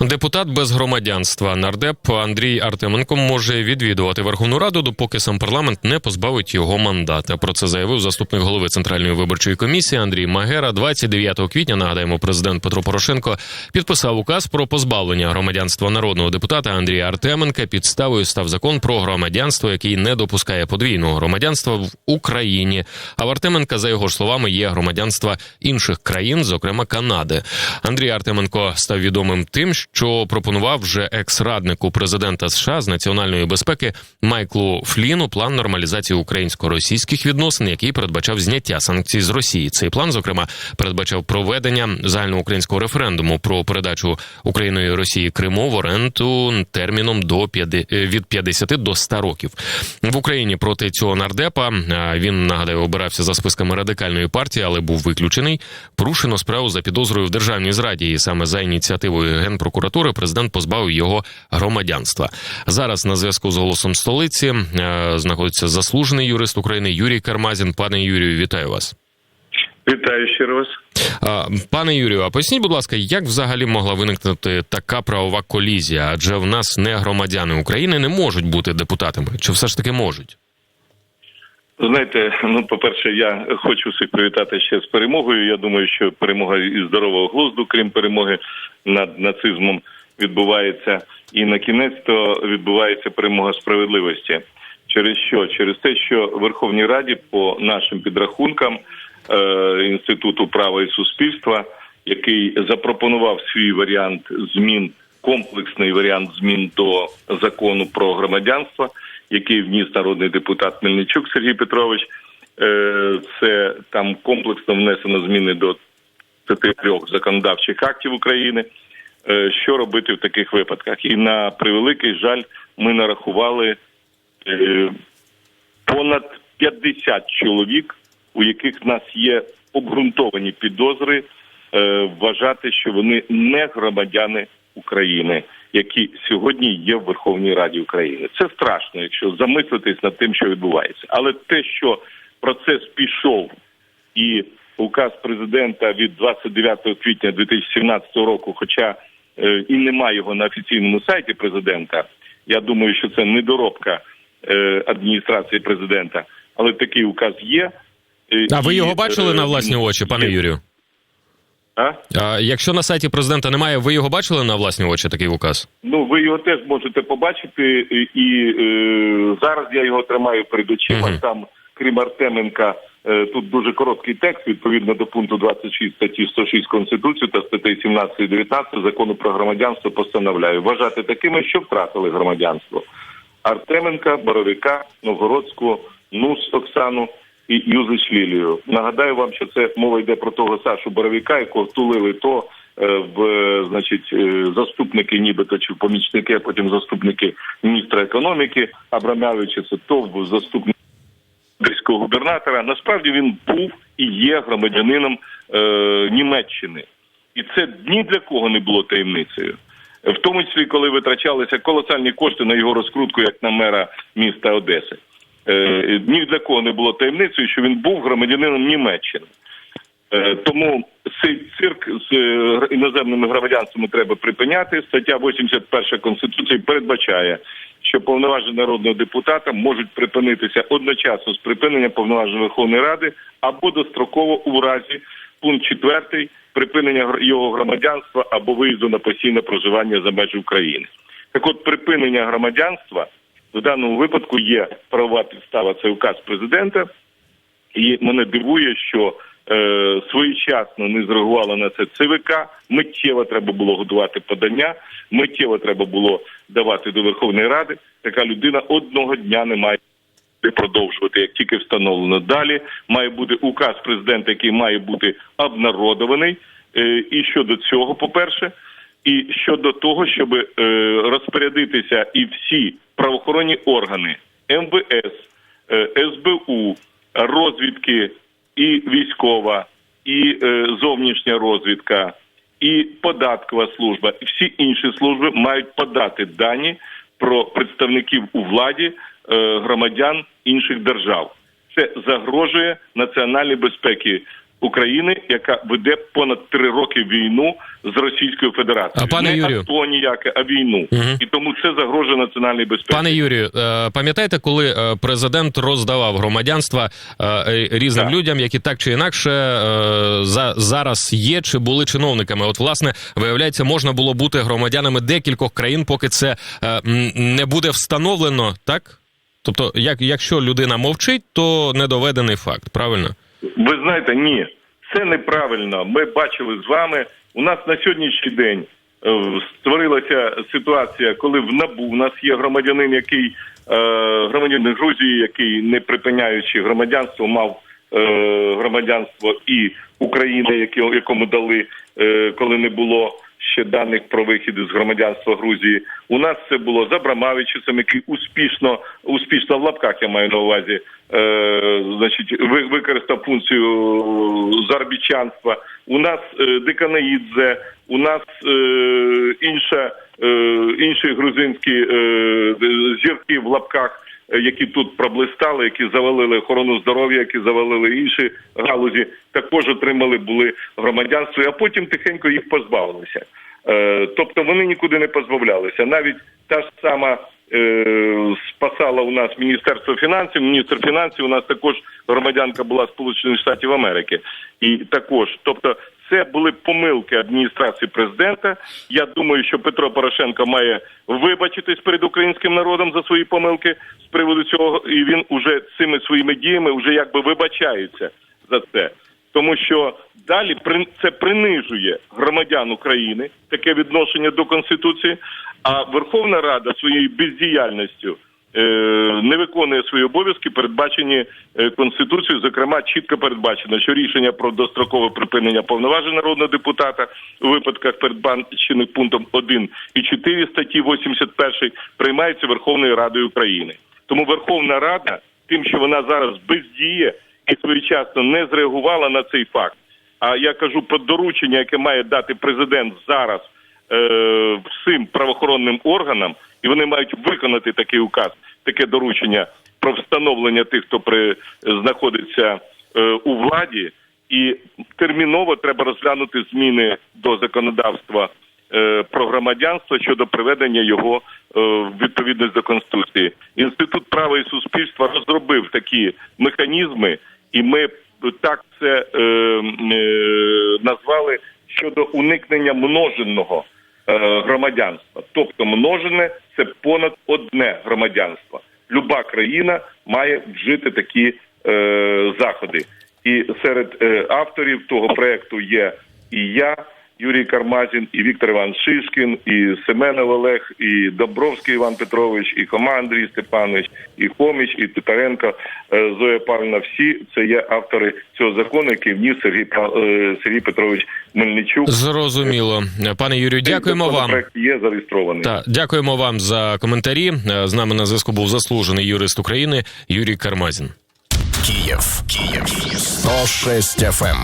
Депутат без громадянства нардеп Андрій Артеменко може відвідувати Верховну Раду, допоки сам парламент не позбавить його мандата. Про це заявив заступник голови Центральної виборчої комісії Андрій Магера. 29 квітня нагадаємо, президент Петро Порошенко підписав указ про позбавлення громадянства народного депутата Андрія Артеменка. Підставою став закон про громадянство, який не допускає подвійного громадянства в Україні. А в Артеменка, за його словами, є громадянства інших країн, зокрема Канади. Андрій Артеменко став відомим тим, що пропонував вже екс-раднику президента США з національної безпеки Майклу Фліну план нормалізації українсько-російських відносин, який передбачав зняття санкцій з Росії. Цей план, зокрема, передбачав проведення загальноукраїнського референдуму про передачу Україною Росії Криму в оренду терміном до 50, від 50 до 100 років в Україні. Проти цього нардепа він нагадаю обирався за списками радикальної партії, але був виключений. Порушено справу за підозрою в державній зраді, і саме за ініціативою генпрокуратури президент позбавив його громадянства. Зараз на зв'язку з голосом столиці е, знаходиться заслужений юрист України Юрій Кармазін. Пане Юрію, вітаю вас. Вітаю ще раз. Пане Юрію, а поясніть, будь ласка, як взагалі могла виникнути така правова колізія? Адже в нас не громадяни України не можуть бути депутатами, чи все ж таки можуть? Знаєте, ну по-перше, я хочу всіх привітати ще з перемогою. Я думаю, що перемога і здорового глузду, крім перемоги над нацизмом, відбувається. І на кінець то відбувається перемога справедливості. Через що? Через те, що Верховній Раді, по нашим підрахункам е, інституту права і суспільства, який запропонував свій варіант змін, комплексний варіант змін до закону про громадянство, який вніс народний депутат Мельничук Сергій Петрович. Е, це там комплексно внесено зміни до 33 законодавчих актів України. Е, що робити в таких випадках? І на превеликий жаль, ми нарахували е, понад 50 чоловік, у яких в нас є обґрунтовані підозри вважати, що вони не громадяни України, які сьогодні є в Верховній Раді України. Це страшно, якщо замислитись над тим, що відбувається. Але те, що процес пішов і указ президента від 29 квітня 2017 року, хоча е, і немає його на офіційному сайті президента, я думаю, що це недоробка е, адміністрації президента, але такий указ є. Е, А ви і, його бачили е, на власні очі, пане. Юрію? А? А якщо на сайті президента немає, ви його бачили на власні очі такий указ? Ну, ви його теж можете побачити, і, е, зараз я його тримаю перед очима. Мгм. Там, крім Артеменка, е, тут дуже короткий текст відповідно до пункту 26 статті 106 Конституції та статей 17 і 19 закону про громадянство постановляю вважати такими, що втратили громадянство. Артеменка, Боровика, Новгородську, Нус Оксану і Юзич Лілію. Нагадаю вам, що це мова йде про того Сашу Боровика, якого тулили то е, в е, значить е, заступники, нібито чи помічники, а потім заступники міністра економіки Абрамявича, це то в заступник одеського губернатора. Насправді він був і є громадянином е, Німеччини, і це ні для кого не було таємницею. В тому числі, коли витрачалися колосальні кошти на його розкрутку, як на мера міста Одеси. Е, ні для кого не було таємницею, що він був громадянином Німеччини. Е, Тому цей цирк з е, іноземними громадянствами треба припиняти. Стаття 81 Конституції передбачає, що повноваження народного депутата можуть припинитися одночасно з припиненням повноважень Верховної Ради або достроково у разі пункт 4 припинення його громадянства або виїзду на постійне проживання за межі України. Так от припинення громадянства в даному випадку є правова підстава, це указ президента. І мене дивує, що е, своєчасно не зреагувала на це ЦВК. Миттєво треба було готувати подання, миттєво треба було давати до Верховної Ради. Така людина одного дня не має продовжувати, як тільки встановлено. Далі має бути указ президента, який має бути обнародований. Е, і щодо цього, по-перше, і щодо того, щоб е, розпорядитися і всі правоохоронні органи МВС, е, СБУ, розвідки і військова, і е, зовнішня розвідка, і податкова служба, і всі інші служби мають подати дані про представників у владі е, громадян інших держав. Це загрожує національній безпеки України, яка веде понад три роки війну з Російською Федерацією. А, пане не Юрію. АТО ніяке, а війну. Мгм. І тому це загрожує національній безпеці. Пане Юрію, е, пам'ятаєте, коли е, президент роздавав громадянства е, різним Так. людям, які так чи інакше за зараз є чи були чиновниками? От, власне, виявляється, можна було бути громадянами декількох країн, поки це не буде встановлено, так? Тобто, як якщо людина мовчить, то не доведений факт, правильно? Ви знаєте, ні, це неправильно. Ми бачили з вами. У нас на сьогоднішній день е, створилася ситуація, коли в НАБУ у нас є громадянин, який е, громадянин Грузії, який не припиняючи громадянство, мав е, громадянство і України, якому дали, коли не було. Ще даних про вихід із громадянства Грузії. У нас це було з Абрамавичусом, який успішно, успішно в лапках я маю на увазі, е, значить, ви- використав функцію заробітчанства. У нас е, Деканаїдзе, у нас е, інша, е, інші грузинські е, зірки в лапках, які тут проблистали, які завалили охорону здоров'я, які завалили інші галузі, також отримали були громадянство, а потім тихенько їх позбавилися. Е, Тобто вони нікуди не позбавлялися. Навіть та ж сама е, спасала у нас Міністерство фінансів. Міністр фінансів у нас також громадянка була Сполучених Штатів Америки. І також, тобто, це були помилки адміністрації президента. Я думаю, що Петро Порошенко має вибачитись перед українським народом за свої помилки з приводу цього, і він уже цими своїми діями вже якби вибачається за це. Тому що далі це принижує громадян України таке відношення до конституції. А Верховна Рада своєю бездіяльністю е, не виконує свої обов'язки, передбачені е, конституцією. Зокрема, чітко передбачено, що рішення про дострокове припинення повноважень народного депутата у випадках передбачених пунктом 1 і 4 статті 81 приймається Верховною Радою України. Тому Верховна Рада, тим, що вона зараз бездіє і своєчасно не зреагувала на цей факт. А я кажу про доручення, яке має дати президент зараз е, всім правоохоронним органам, і вони мають виконати такий указ, таке доручення про встановлення тих, хто при знаходиться е, у владі, і терміново треба розглянути зміни до законодавства е, про громадянство щодо приведення його е, в відповідність до конституції. Інститут права і суспільства розробив такі механізми, і ми так це е, е, назвали щодо уникнення множеного е, громадянства. Тобто множене це понад одне громадянство. Люба країна має вжити такі е, заходи. І серед е, авторів того проекту є і я, Юрій Кармазін, і Віктор Іван Шишкін, і Семенов Олег, і Добровський Іван Петрович, і Хома Андрій Степанович, і Хоміч, і Титаренко, е, Зоя Павлівна. Всі це є автори цього закону, який вніс Сергій е, Сергій Петрович Мельничук. Зрозуміло, пане Юрію, дякуємо вам. Є зареєстрований. Так, дякуємо вам за коментарі. Е, З нами на зв'язку був заслужений юрист України Юрій Кармазін. Киев. Киев. 106 FM.